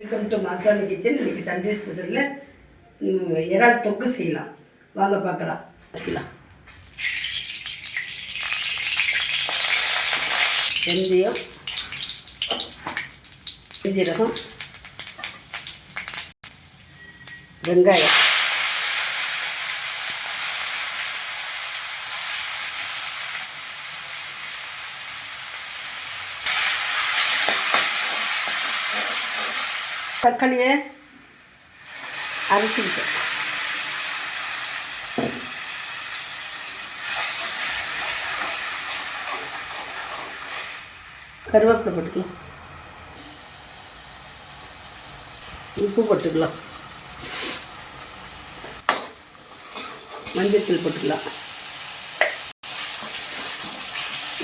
Welcome to மாஸ்லானி kitchen இன்னைக்கு Sunday ஸ்பெஷலில் இறால் தொக்கு செய்யலாம். வாங்க பார்க்கலாம். வைக்கலாம் வெந்தயம் சீரகம் வெங்காயம். தக்காளியை அரைச்சிக்கிட்டேன் கருவேப்பிலை போட்டுக்கலாம். உப்பு போட்டுக்கலாம். மஞ்சத்தூள் போட்டுக்கலாம்.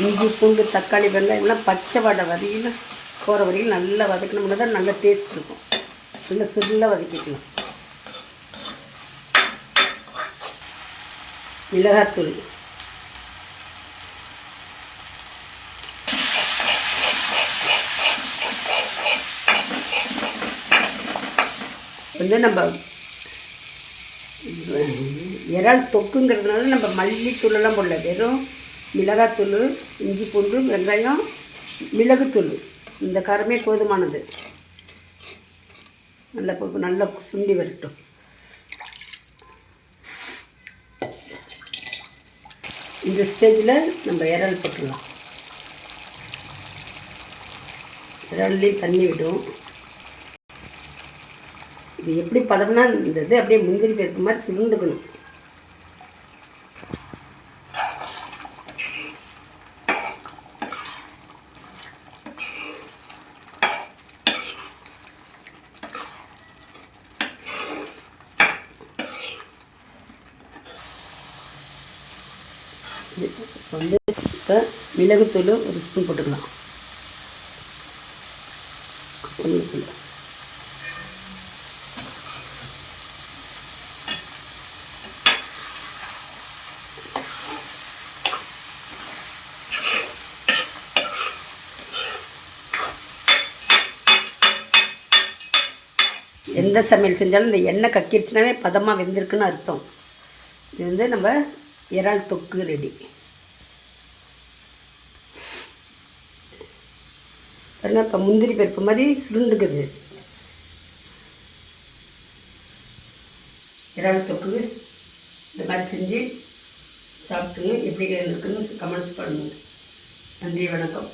இஞ்சி பூண்டு தக்காளி வெங்காயம்லாம் பச்சை வடை வரையில் போகிற வரையில் நல்லா வதக்கணும்னா தான் நல்ல டேஸ்ட் இருக்கும். நல்லா சுருளாக வதக்கிக்கலாம் மிளகாத்தூள். வந்து நம்ம இறால் தொக்குங்கிறதுனால நம்ம மல்லித்தூளெல்லாம் போடல. வெறும் மிளகாத்தூள் இஞ்சி பூண்டு வெங்காயம் மிளகுத்தூள். இந்த காரமே போதுமானது. நல்லா இப்போ நல்லா சுண்டி வரட்டும். இந்த ஸ்டேஜில் நம்ம இறல் போட்டுடலாம். இறல்லையும் தண்ணி விடும். இது எப்படி பதம்னா இந்த இது அப்படியே முந்திரி பேருக்கு மாதிரி சுருண்டுக்கணும் இது வந்து இப்போ மிளகுத்தூள் ஒரு ஸ்பூன் போட்டுக்கலாம். மிளகுத்தூள் எந்த சமையல் செஞ்சாலும் இந்த எண்ணெய் கக்கிருச்சுனாவே பதமாக வெந்திருக்குன்னு அர்த்தம். இது வந்து நம்ம இறால் தொக்கு ரெடி. பாருங்கள் இப்போ முந்திரி பருப்பு மாதிரி சுருண்டுக்குது. இறால் தொக்கு இந்த மாதிரி செஞ்சு சாப்பிட்டுங்க எப்படி இருக்குன்னு கமெண்ட்ஸ் பண்ணுங்க. நன்றி வணக்கம்.